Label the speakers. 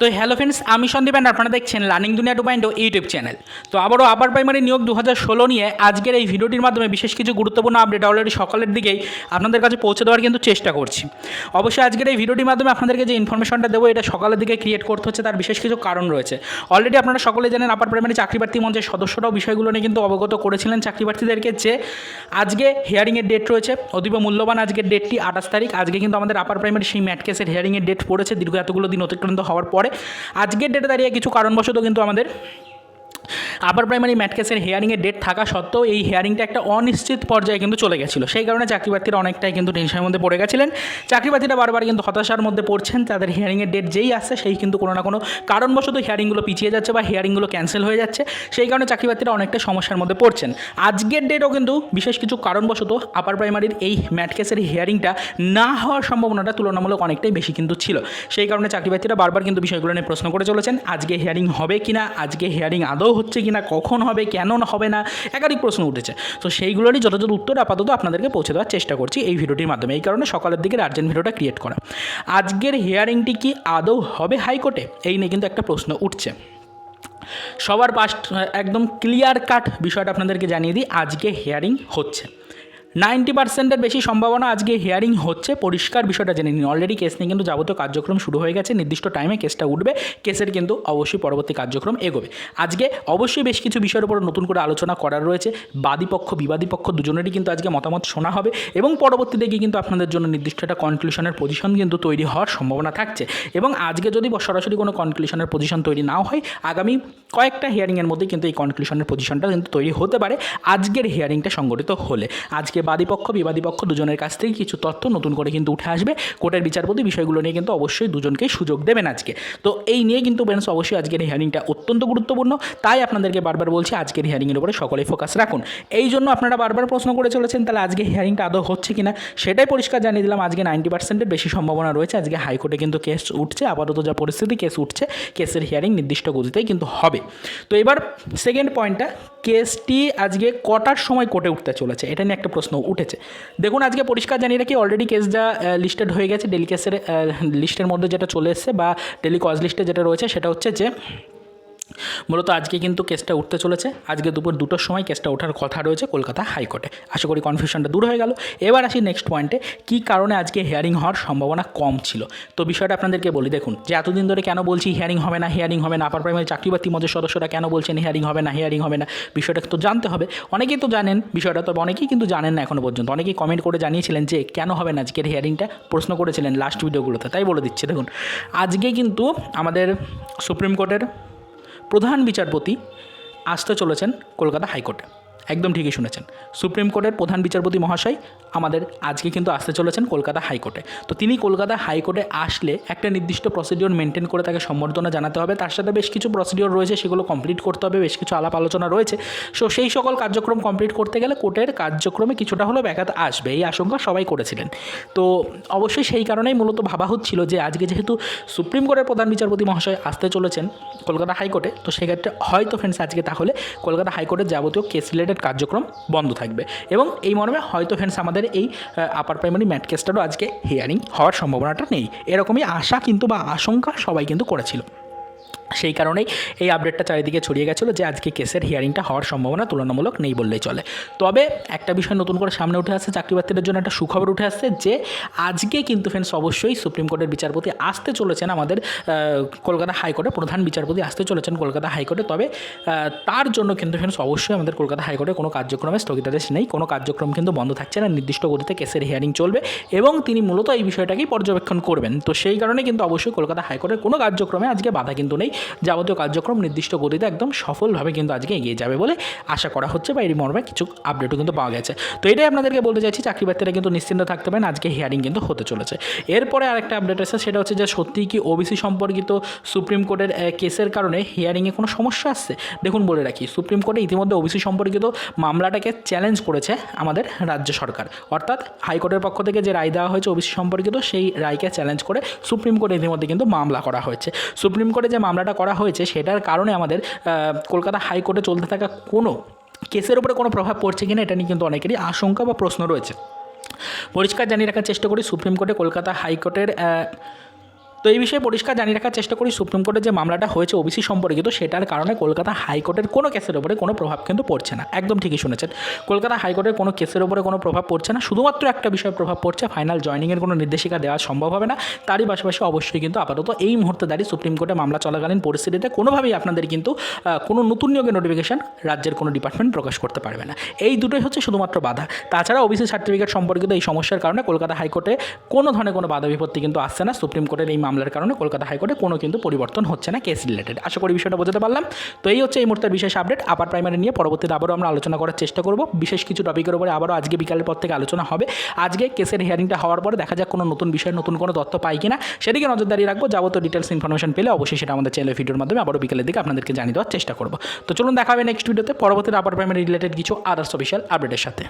Speaker 1: তো hello friends আমি Sandeep and আপনারা দেখছেন লার্নিং দুনিয়া টু পয়েন্ট ইউটিউব চ্যানেল তো আবারও আপার প্রাইমারি নিয়োগ দু ষোলো নিয়ে আজকের এই ভিডিওটির মাধ্যমে বিশেষ কিছু গুরুত্বপূর্ণ আপডেট অলরেডি সকালের দিকেই আপনাদের কাছে পৌঁছে দেওয়ার কিন্তু চেষ্টা করছি। অবশ্যই আজকের এই ভিডিওটির মাধ্যমে আপনাদেরকে যে ইনফরমেশনটা দেবো, এটা সকালের দিকে ক্রিয়েট করতে হচ্ছে, তার বিশেষ কিছু কারণ রয়েছে। অলরেডি আপনারা সকলে জানেন আপার প্রাইমারি চাকরি প্রার্থী মঞ্চের সদস্যরাও বিষয়গুলো নিয়ে কিন্তু অবগত করেছিলেন চাকরি প্রার্থীদেরকে যে আজকে হিয়ারিংয়ের ডেট রয়েছে। অতীব মূল্যবান আজকের ডেটটি আঠাশ তারিখ। আজকে কিন্তু আমাদের আপার প্রাইমারি সেই ম্যাট কেসের হিয়ারিংয়ের ডেট পড়েছে। দীর্ঘ এতগুলো দিন অতিক্রান্ত হওয়ার পরে আজকের ডেটে দাঁড়িয়ে কিছু কারণবশত কিন্তু আমাদের আপার প্রাইমারি ম্যাট কেসের হিয়ারিংয়ের ডেট থাকা সত্ত্বেও এই হিয়ারিংটা একটা অনিশ্চিত পর্যায়ে কিন্তু চলে গেছিল। সেই কারণে চাকরি প্রার্থীরা অনেকটাই কিন্তু টেনশনের মধ্যে পড়ে গেছিলেন। চাকরি প্রার্থীরা বারবার কিন্তু হতাশার মধ্যে পড়ছেন, তাদের হিয়ারিংয়ের ডেট যেই আসছে সেই কিন্তু কোনো না কোনো কারণবশত হিয়ারিংগুলো পিছিয়ে যাচ্ছে বা হিয়ারিংগুলো ক্যান্সেল হয়ে যাচ্ছে। সেই কারণে চাকরি প্রার্থীরা অনেকটা সমস্যার মধ্যে পড়ছেন। আজকের ডেটও কিন্তু বিশেষ কিছু কারণবশত আপার প্রাইমারির এই ম্যাট কেসের হিয়ারিংটা না হওয়ার সম্ভাবনাটা তুলনামূলক অনেকটাই বেশি কিন্তু ছিল। সেই কারণে চাকরি প্রার্থীরা বারবার কিন্তু বিষয়গুলো নিয়ে প্রশ্ন করে চলেছেন, আজকে হিয়ারিং হবে কিনা, আজকে হিয়ারিং আদৌ হচ্ছে কিনা কখন হবে কেন হবে না, একাধিক প্রশ্ন উঠেছে। তো সেইগুলোরই যথাযথ উত্তর আপাতত আপনাদেরকে পৌঁছে দেওয়ার চেষ্টা করছি এই ভিডিওটির মাধ্যমে। এই কারণে সকালের দিকে আর্জেন্ট ভিডিওটা ক্রিয়েট করা। আজকের হিয়ারিংটি কি আদৌ হবে হাইকোর্টে? এই নিয়ে কিন্তু একটা প্রশ্ন উঠছে। সবার পাস্ট একদম ক্লিয়ার কাট বিষয়টা আপনাদেরকে জানিয়ে দিই, আজকে হিয়ারিং হচ্ছে। নাইনটি পার্সেন্টের বেশি সম্ভাবনা আজকে হিয়ারিং হচ্ছে। পরিষ্কার বিষয়টা জেনে নিন। অলরেডি কেস নিয়ে কিন্তু যাবতীয় কার্যক্রম শুরু হয়ে গেছে। নির্দিষ্ট টাইমে কেসটা উঠবে। কেসের কিন্তু অবশ্যই পরবর্তী কার্যক্রম এগোবে। আজকে অবশ্যই বেশ কিছু বিষয়ের উপর নতুন করে আলোচনা করার রয়েছে। বাদী পক্ষ বিবাদী পক্ষ দুজনেরই কিন্তু আজকে মতামত শোনা হবে এবং পরবর্তীতে গিয়ে কিন্তু আপনাদের জন্য নির্দিষ্ট একটা কনক্লুশনের পজিশন কিন্তু তৈরি হওয়ার সম্ভাবনা থাকছে। এবং আজকে যদি সরাসরি কোনো কনক্লুশনের পজিশন তৈরি নাও হয়, আগামী কয়েকটা হিয়ারিংয়ের মধ্যে কিন্তু এই কনক্লুশনের পজিশনটা কিন্তু তৈরি হতে পারে। আজকের হিয়ারিংটা সংগঠিত হলে। আজকে বাদী পক্ষ বিবাদী পক্ষ দুজনের কাছ থেকে কিছু তথ্য নতুন করে কিন্তু উঠে আসবে। কোর্টের বিচারপতি বিষয়গুলো নিয়ে কিন্তু অবশ্যই দুজনকেই সুযোগ দেবেন আজকে। তো এই নিয়ে কিন্তু বেঞ্চ অবশ্যই আজকের হিয়ারিংটা অত্যন্ত গুরুত্বপূর্ণ। তাই আপনাদেরকে বারবার বলছি, আজকের হিয়ারিংয়ের উপরে সকলেই ফোকাস রাখুন। এই জন্য আপনারা বারবার প্রশ্ন করে চলেছেন, তাহলে আজকে হিয়ারিংটা আদৌ হচ্ছে কিনা? সেটাই পরিষ্কার জানিয়ে দিলাম, আজকে নাইনটি পার্সেন্টের বেশি সম্ভাবনা রয়েছে। আজকে হাইকোর্টে কিন্তু কেস উঠছে, আপাতত যা পরিস্থিতি কেস উঠছে কেসের হিয়ারিং নির্দিষ্ট গতিতেই কিন্তু হবে। তো এবার সেকেন্ড পয়েন্টটা কেসটি আজকে কটার সময় কোর্টে উঠতে চলেছে? এটা নিয়ে একটা প্রশ্ন উঠেছে। দেখুন, আজকে পরিষ্কার জানিয়ে রাখি অলরেডি কেস যা লিস্টেড হয়ে গেছে ডেলি কেসের লিস্টের মধ্যে যেটা চলে এসছে বা ডেলি কজ লিস্টে যেটা রয়েছে, সেটা হচ্ছে যে মূলত আজকে কিন্তু কেসটা উঠতে চলেছে। আজকে দুপুর দুটোর সময় কেসটা ওঠার কথা রয়েছে কলকাতা হাইকোর্টে। আশা করি কনফিউশনটা দূর হয়ে গেল। এবার আসি নেক্সট পয়েন্টে কী কারণে আজকে হিয়ারিং হওয়ার সম্ভাবনা কম ছিল? তো বিষয়টা আপনাদেরকে বলি, দেখুন, যে এতদিন ধরে কেন বলছি হিয়ারিং হবে না হিয়ারিং হবে না আপার প্রাইমারি চাকরি বাতি মধ্যে সদস্যরা কেন বলছেন হিয়ারিং হবে না হিয়ারিং হবে না, বিষয়টা তো জানতে হবে। অনেকেই তো জানেন বিষয়টা, তবে অনেকেই কিন্তু জানেন না এখনও পর্যন্ত। অনেকেই কমেন্ট করে জানিয়েছিলেন যে কেন হবে না আজকের হিয়ারিংটা প্রশ্ন করেছিলেন লাস্ট ভিডিওগুলোতে তাই বলে দিচ্ছে। দেখুন, আজকে কিন্তু আমাদের সুপ্রিম কোর্টের প্রধান বিচারপতি আসতে চলেছেন কলকাতা হাইকোর্টে। একদম ঠিকই শুনেছেন। সুপ্রিম কোর্টের প্রধান বিচারপতি মহাশয় আমাদের আজকে কিন্তু আসতে চলেছেন কলকাতা হাইকোর্টে। তো তিনি কলকাতা হাইকোর্টে আসলে একটা নির্দিষ্ট প্রসিডিওর মেনটেন করে তাকে সম্বর্ধনা জানাতে হবে। তার সাথে বেশ কিছু প্রসিডিওর রয়েছে, সেগুলো কমপ্লিট করতে হবে, বেশ কিছু আলাপ আলোচনা রয়েছে। সো সেই সকল কার্যক্রম কমপ্লিট করতে গেলে কোর্টের কার্যক্রমে কিছুটা হলেও ব্যাঘাত আসবে, এই আশঙ্কা সবাই করেছিলেন। তো অবশ্যই সেই কারণেই মূলত ভাবা হচ্ছিল যে আজকে যেহেতু সুপ্রিম কোর্টের প্রধান বিচারপতি মহাশয় আসতে চলেছেন কলকাতা হাইকোর্টে, তো সেক্ষেত্রে হয়তো ফ্রেন্ডস আজকে তাহলে কলকাতা হাইকোর্টের যাবতীয় কেস রিলেটেড কার্যক্রম বন্ধ থাকবে। এবং এই মর্মে হয়তো ফ্রেন্ডস আমাদের এই আপার প্রাইমারি ম্যাট কেসটারও আজকে হিয়ারিং হওয়ার সম্ভাবনাটা নেই। এরকমই আশা কিন্তু বা আশঙ্কা সবাই কিন্তু করেছিল। সেই কারণেই এই আপডেটটা চারিদিকে ছড়িয়ে গেছিল যে আজকে কেসের হিয়ারিংটা হওয়ার সম্ভাবনা তুলনামূলক নেই বললেই চলে। তবে একটা বিষয় নতুন করে সামনে উঠে আসছে, চাকরি প্রার্থীদের জন্য একটা সুখবর উঠে আসছে যে আজকে কিন্তু ফ্রেন্ডস অবশ্যই সুপ্রিম কোর্টের বিচারপতি আসতে চলেছেন আমাদের কলকাতা হাইকোর্টে, প্রধান বিচারপতি আসতে চলেছেন কলকাতা হাইকোর্টে। তবে তার জন্য কিন্তু ফ্রেন্ডস অবশ্যই আমাদের কলকাতা হাইকোর্টে কোনো কার্যক্রমে স্থগিতাদেশ নেই। কোনো কার্যক্রম কিন্তু বন্ধ থাকছে না, নির্দিষ্ট গতিতে কেসের হিয়ারিং চলবে এবং তিনি মূলত এই বিষয়টাকেই পর্যবেক্ষণ করবেন। তো সেই কারণে কিন্তু অবশ্যই কলকাতা হাইকোর্টের কোনো কার্যক্রমে আজকে বাধা কিন্তু নেই। যাবতীয় কার্যক্রম নির্দিষ্ট গতিতে একদম সফলভাবে কিন্তু আজকে এগিয়ে যাবে বলে আশা করা হচ্ছে বা এর মর্মে কিছু আপডেটও কিন্তু পাওয়া গেছে। তো এটাই আপনাদেরকে বলতে চাইছি, চাকরি প্রার্থীরা কিন্তু নিশ্চিন্ত থাকতে পারেন, আজকে হিয়ারিং কিন্তু হতে চলেছে। এরপরে আরেকটা আপডেট আছে, সেটা হচ্ছে যে সত্যিই কি ওবিসি সম্পর্কিত সুপ্রিম কোর্টের কেসের কারণে হিয়ারিংয়ে কোনো সমস্যা আসছে? দেখুন বলে রাখি, সুপ্রিম কোর্টে ইতিমধ্যে ওবিসি সম্পর্কিত মামলাটাকে চ্যালেঞ্জ করেছে আমাদের রাজ্য সরকার। অর্থাৎ হাইকোর্টের পক্ষ থেকে যে রায় দেওয়া হয়েছে ওবিসি সম্পর্কিত, সেই রায়কে চ্যালেঞ্জ করে সুপ্রিম কোর্টে ইতিমধ্যে কিন্তু মামলা করা হয়েছে। সুপ্রিম কোর্টে যে মামলাটা করা হয়েছে, সেটার কারণে আমাদের কলকাতা হাইকোর্টে চলতে থাকা কোনো কেসের উপরে কোনো প্রভাব পড়ছে কিনা এটা নিয়ে কিন্তু অনেকেরই আশঙ্কা বা প্রশ্ন রয়েছে। পরিষ্কার জানিয়ে রাখার চেষ্টা করি, সুপ্রিম কোর্টে কলকাতা হাইকোর্টের তো এই বিষয়ে পরিষ্কার জানিয়ে রাখার চেষ্টা করি, সুপ্রিম কোর্টে যে মামলাটা হয়েছে ওবিসি সম্পর্কিত সেটার কারণে কলকাতা হাইকোর্টের কোনো কেসের উপরে কোনো প্রভাব কিন্তু পড়ছে না। একদম ঠিকই শুনেছেন। কলকাতা হাইকোর্টের কোনো কেসের উপরে কোনো প্রভাব পড়ছে না। শুধুমাত্র একটা বিষয়ে প্রভাব পড়ছে, ফাইনাল জয়নিংয়ের কোনো নির্দেশিকা দেওয়া সম্ভব হবে না। তারই পাশাপাশি অবশ্যই কিন্তু আপাতত এই মুহূর্তে দাঁড়িয়ে সুপ্রিম কোর্টে মামলা চলাকালীন পরিস্থিতিতে কোনোভাবেই আপনাদের কিন্তু কোনো নতুন নিয়োগের নোটিফিকেশন রাজ্যের কোনো ডিপার্টমেন্ট প্রকাশ করতে পারবে না। এই দুটোই হচ্ছে শুধুমাত্র বাধা। তাছাড়া ওবিসি সার্টিফিকেট সম্পর্কিত এই সমস্যার কারণে কলকাতা হাইকোর্টে কোনো ধরনের কোনো বাধা বিপত্তি কিন্তু আসছে না। সুপ্রিম কোর্টের এই মামলার কারণে কলকাতা হাইকোর্টে কোনো কিন্তু পরিবর্তন হচ্ছে না কেস রিলেটেড আশা করি বিষয়টা বোঝাতে পারলাম। তো এই হচ্ছে এই মুহূর্তের বিশেষ আপডেট আপার প্রাইমারি নিয়ে পরবর্তীতে আবারও আমরা আলোচনা করার চেষ্টা করব। বিশেষ কিছু টপিকের উপরে আবারও আজকে বিকালের পর থেকে আলোচনা হবে। আজকে কেসের হিয়ারিংটা হওয়ার পরে দেখা যাক কোনো নতুন বিষয়ে, নতুন কোনো তথ্য পাই কিনা। সেদিকে নজরদারি রাখব। যাবতীয় ডিটেলস ইনফরমেশন পেলে অবশ্যই সেটা আমাদের চ্যানেল ভিডিওর মাধ্যমে আবারও বিকেলের দিকে আপনাদেরকে জানিয়ে দেওয়ার চেষ্টা করব। তো চলুন দেখা হবে নেক্সট ভিডিওতে পরবর্তীতে আপার প্রাইমারি রিলেটেড কিছু আদার্স অফিসিয়াল আপডেটের সাথে।